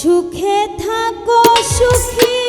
সুখে থাকো সুখী